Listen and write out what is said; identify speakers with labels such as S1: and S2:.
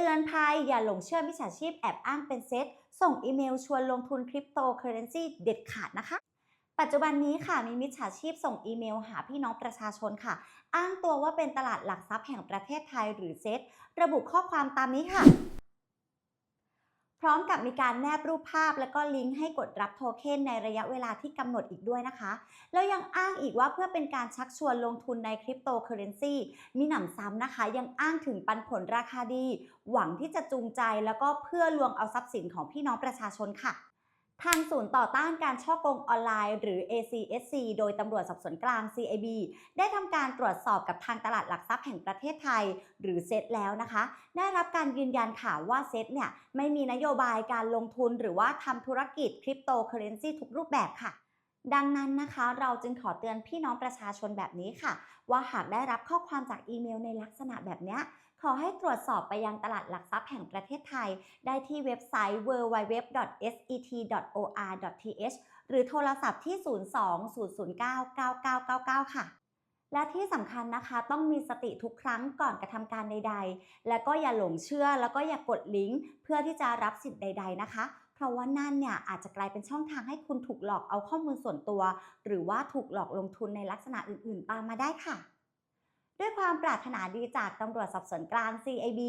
S1: ตือนภัยอย่าหลงเชื่อมิจฉาชีพแอบอ้างเป็นเซตส่งอีเมลชวนลงทุนคริปโตเคอเรนซีเด็ดขาดนะคะ ปัจจุบันนี้ค่ะมีมิจฉาชีพส่งอีเมลหาพี่น้องประชาชนค่ะ อ้างตัวว่าเป็นตลาดหลักทรัพย์แห่งประเทศไทยหรือเซตระบุข้อความตามนี้ค่ะ พร้อมกับมีการแนบรูปภาพ และก็ลิงก์ให้กดรับโทเค็นในระยะเวลาที่กำหนดอีกด้วยนะคะ แล้วยังอ้างอีกว่าเพื่อเป็นการชักชวนลงทุนในคริปโตเคอเรนซีมีหนำซ้ำนะคะ ยังอ้างถึงปันผลราคาดี หวังที่จะจูงใจแล้วก็เพื่อลวงเอาทรัพย์สินของพี่น้องประชาชนค่ะ ทางศูนย์ต่อต้านการช่อกงออนไลน์หรือ ACSC โดยตำรวจสอบสวนกลาง CIB ได้ทำการตรวจสอบกับทางตลาดหลักทรัพย์แห่งประเทศไทย หรือเซตแล้วนะคะ ได้รับการยืนยันข่าว่าเซตเนี่ยไม่มีนโยบายการลงทุนหรือว่าทำธุรกิจคริปโตเคอเรนซีทุกรูปแบบค่ะ ดังนั้นนะคะ เราจึงขอเตือนพี่น้องประชาชนแบบนี้ค่ะ ว่าหากได้รับข้อความจากอีเมลในลักษณะแบบนี้ ขอให้ตรวจสอบไปยังตลาดหลักทรัพย์แห่งประเทศไทย ได้ที่เว็บไซต์ www.set.or.th หรือโทรศัพท์ที่ 02-009-9999 ค่ะ และที่สำคัญนะคะต้องมีสติทุกครั้งก่อนกระทำการใด ๆ และก็อย่าหลงเชื่อแล้วก็อย่ากดลิงก์เพื่อที่จะรับสิทธิ์ใด ๆ นะคะเพราะว่านั่นเนี่ยอาจจะกลายเป็นช่องทางให้คุณถูกหลอกเอาข้อมูลส่วนตัว หรือว่าถูกหลอกลงทุนในลักษณะอื่นๆตามมาได้ค่ะ ด้วยความปรารถนาดีจากตำรวจสอบสวนกลาง CIB